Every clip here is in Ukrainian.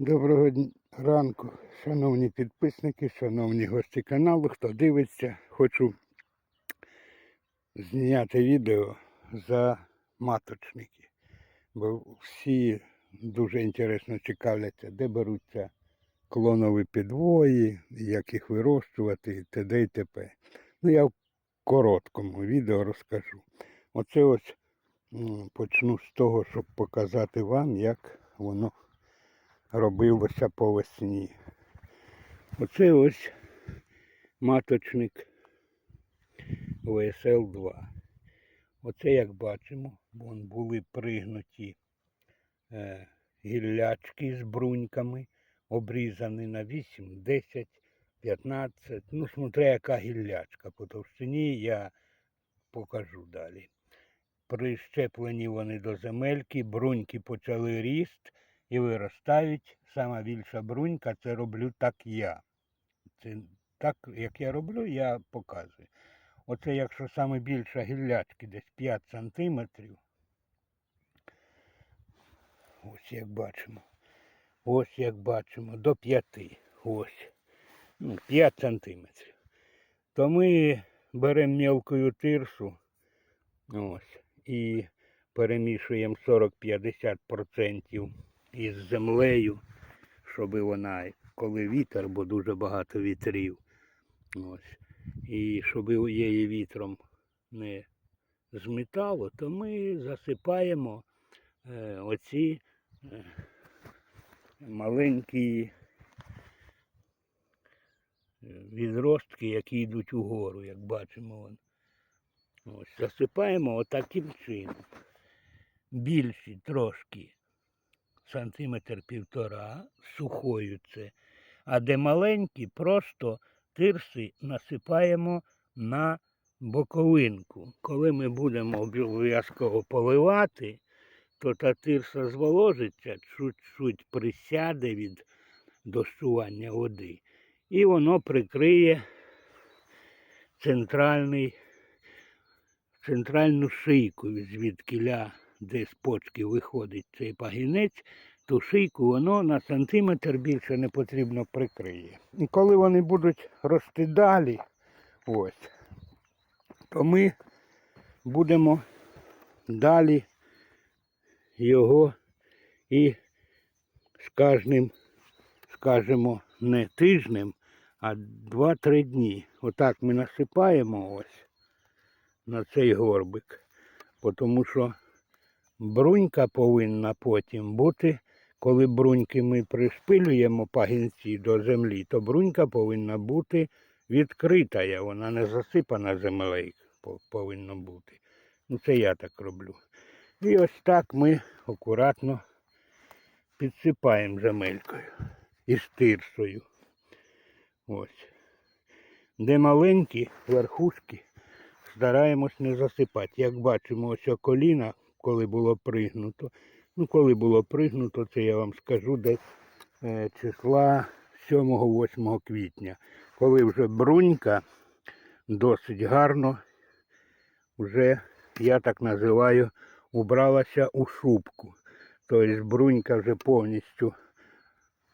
Доброго ранку, шановні підписники, шановні гості каналу, хто дивиться, хочу зняти відео за маточники. Бо всі дуже інтересно цікавляться, де беруться клонові підвої, як їх вирощувати, і т.д. і т.п. Ну, я в короткому відео розкажу. Оце ось почну з того, щоб показати вам, як воно робилося по весні. Оце ось маточник ВСЛ-2. Оце, як бачимо, вон були пригнуті е, гіллячки з бруньками, обрізані на 8, 10, 15. Ну, смотря яка гіллячка по товщині, я покажу далі. Прищеплені вони до земельки, бруньки почали ріст і виростають. Сама більша брунька, це роблю так я. Це так, як я роблю, я показую. Оце якщо саме більша гіллячки, десь 5 сантиметрів. Ось як бачимо. Ось як бачимо, до 5. Ось. Ну, 5 сантиметрів. То ми беремо мілкою тирсу. Ось. І перемішуємо 40-50% із землею, щоб вона, коли вітер, бо дуже багато вітрів. Ось. І щоб її вітром не змітало, то ми засипаємо е, оці е, маленькі е, відростки, які йдуть угору, як бачимо. Вон. Ось, засипаємо отаким чином. Більші трошки сантиметр півтора, сухою це. А де маленькі, просто тирси насипаємо на боковинку. Коли ми будемо обов'язково поливати, то та тирса зволожиться, чуть-чуть присяде від дощування води. І воно прикриє центральний, центральну шийку, звідкиля, де з почки виходить цей пагінець, ту шийку воно на сантиметр більше не потрібно прикриє. І коли вони будуть рости далі, ось, то ми будемо далі його і з кожним, скажімо, не тижнем, а 2-3 дні. Отак ми насипаємо ось на цей горбик. Тому що брунька повинна потім бути, коли бруньки ми пришпилюємо пагінці до землі, то брунька повинна бути відкрита, вона не засипана землею по- повинно бути. Ну це я так роблю. І ось так ми акуратно підсипаємо земелькою із тирсою. Ось. Де маленькі верхушки, стараємось не засипати. Як бачимо, ось о коліна, коли було пригнуто. Ну, коли було пригнуто, це я вам скажу десь е, числа 7-8 квітня. Коли вже брунька досить гарно, вже, я так називаю, убралася у шубку. Тобто брунька вже повністю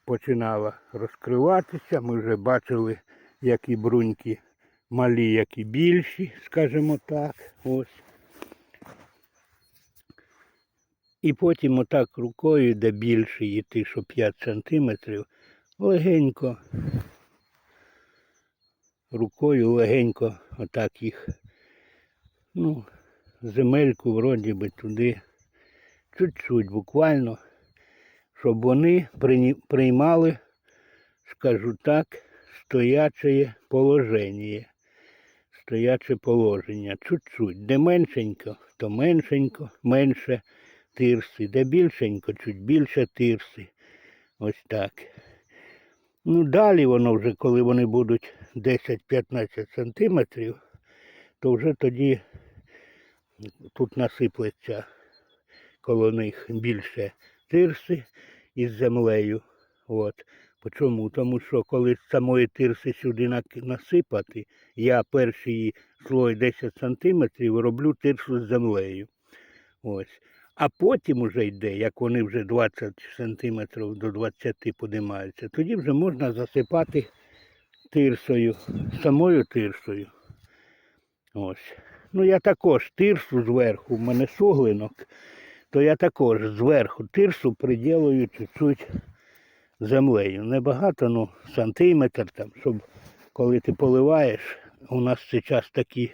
починала розкриватися. Ми вже бачили, які бруньки малі, які більші, скажімо так. Ось. І потім отак рукою, де більше йти, що 5 сантиметрів, легенько, рукою легенько отак їх, ну, земельку вроді би туди, чуть-чуть буквально, щоб вони приймали, скажу так, стояче положення. Стояче положення. Чуть-чуть. Де меншенько, то меншенько, менше тирси, де більшенько, чуть більше тирси. Ось так. Ну, далі воно вже, коли вони будуть 10-15 сантиметрів, то вже тоді тут насиплеться коло них більше тирси із землею. От. Чому? Тому що коли самої тирси сюди насипати, я перший слой 10 сантиметрів роблю тирсу з землею. Ось. А потім уже йде, як вони вже 20 сантиметрів до 20 подимаються, тоді вже можна засипати тирсою, самою тирсою. Ось. Ну я також тирсу зверху, в мене суглинок, то я також зверху тирсу приділую чуть-чуть землею. Небагато, ну сантиметр там, щоб коли ти поливаєш, у нас зараз такі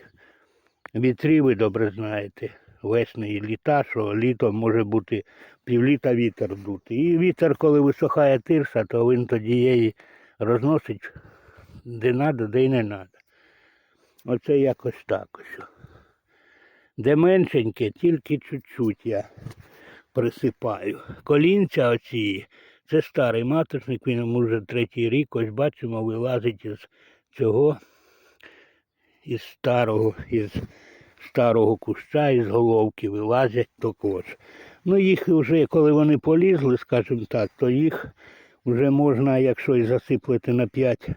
вітри, ви добре знаєте, весни і літа, що літом може бути півліта вітер дути. І вітер, коли висохає тирса, то він тоді її розносить де надо, де й не надо. Оце якось так ось. Де меншеньке, тільки чуть-чуть я присипаю. Колінця оці, це старий маточник, він вже третій рік, ось бачимо, вилазить із цього, із старого, із старого куща, із головки вилазять також. Ну їх вже, коли вони полізли, скажімо так, то їх вже можна, якщо і засиплити на 5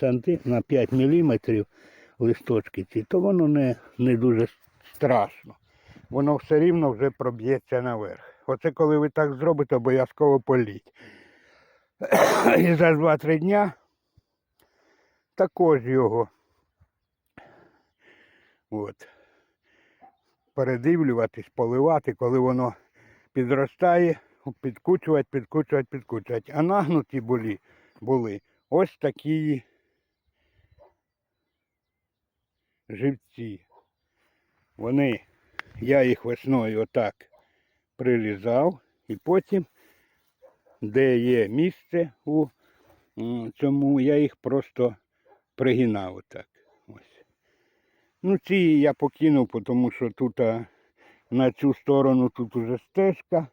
санти, на 5 міліметрів листочки ці, то воно не, не дуже страшно. Воно все рівно вже проб'ється наверх. Оце коли ви так зробите, обов'язково політь. І за 2-3 дня також його от, передивлюватись, поливати, коли воно підростає, підкучувати, підкучувати, підкучувати. А нагнуті були, були ось такі живці. Вони, я їх весною отак прирізав і потім, де є місце у цьому, я їх просто пригинав отак. Ну, ці я покинув, тому що тут а, на цю сторону тут уже стежка.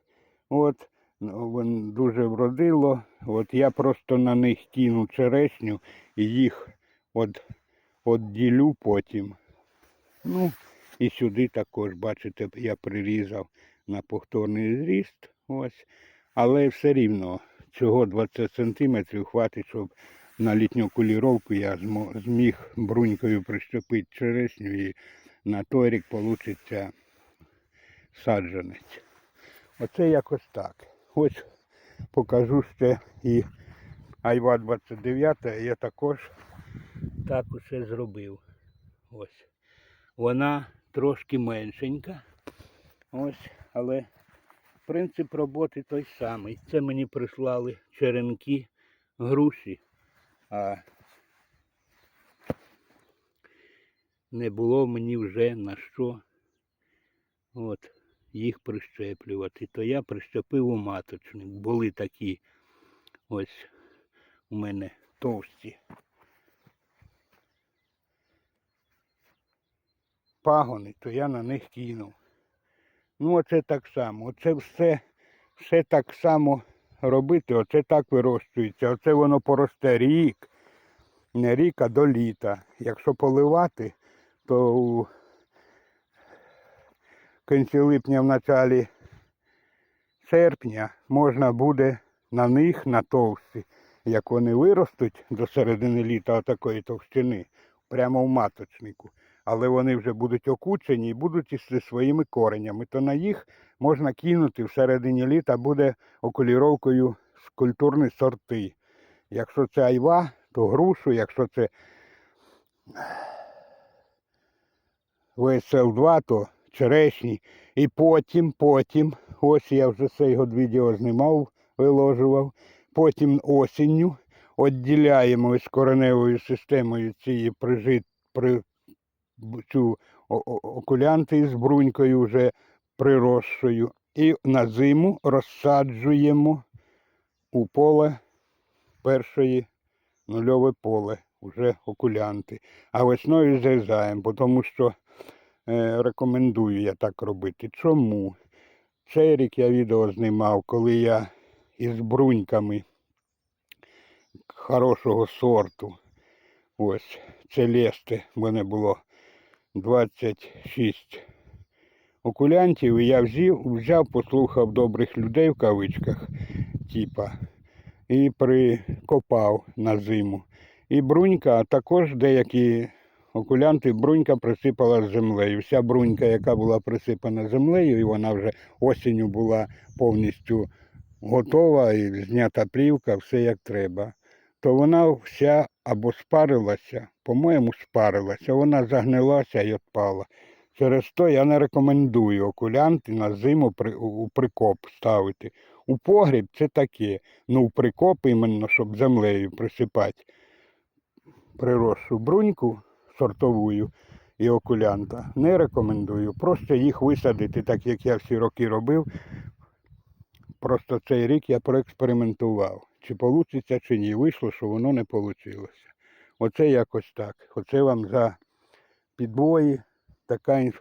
От, ну, вон дуже вродило. От я просто на них кину черешню і їх от, отділю потім. Ну, і сюди також, бачите, я прирізав на повторний зріст. Ось. Але все рівно цього 20 сантиметрів хватить, щоб на літню куліровку я зміг брунькою прищепити черешню і на той рік вийде саджанець. Оце якось так. Ось покажу ще і Айва 29 я також так усе зробив. Ось. Вона трошки меншенька. Ось, але принцип роботи той самий. Це мені прислали черенки груші, а не було мені вже на що от, їх прищеплювати. То я прищепив у маточник. Були такі ось у мене товсті. пагони, то я на них кинув. Ну, оце так само. Оце все, все так само робити, оце так вирощується. Оце воно поросте рік, не рік, а до літа. Якщо поливати, то у кінці липня, в началі серпня можна буде на них, на товсті, як вони виростуть до середини літа отакої товщини, прямо в маточнику але вони вже будуть окучені і будуть із своїми коренями, то на їх можна кинути всередині літа буде окуліровкою культурні сорти. Якщо це айва, то грушу, якщо це ВСЛ-2, то черешні. І потім, потім, ось я вже цей год відео знімав, виложував. Потім осінню відділяємо з кореневою системою цієї прижит, при, цю окулянти з брунькою вже приросшою. І на зиму розсаджуємо у поле першої нульове поле, вже окулянти. А весною зрізаємо, тому що е, рекомендую я так робити. Чому? Цей рік я відео знімав, коли я із бруньками хорошого сорту. Ось, целесте, в мене було 26 окулянтів, і я взяв, взяв, послухав добрих людей в кавичках, типа, і прикопав на зиму. І брунька, а також деякі окулянти брунька присипала землею. Вся брунька, яка була присипана землею, і вона вже осінню була повністю готова і знята плівка, все як треба, то вона вся або спарилася, по-моєму, спарилася, вона загнилася і відпала. Через то я не рекомендую окулянти на зиму у у прикоп ставити. У погріб це таке. Ну, в прикоп іменно, щоб землею присипати приросшу бруньку сортовую і окулянта. Не рекомендую. Просто їх висадити, так як я всі роки робив. Просто цей рік я проекспериментував. Чи вийде, чи ні. Вийшло, що воно не вийшло. Оце якось так. Оце вам за підбої така е,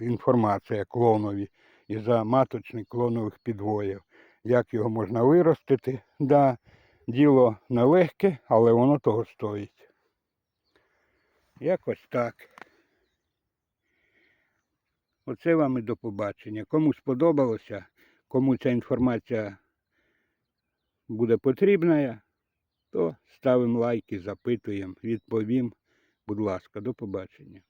інформація клонові і за маточник клонових підвоїв. Як його можна виростити? Да, діло нелегке, але воно того стоїть. Якось так. Оце вам і до побачення. Кому сподобалося, кому ця інформація буде потрібна, то ставимо лайки, запитуємо, відповім. Будь ласка, до побачення.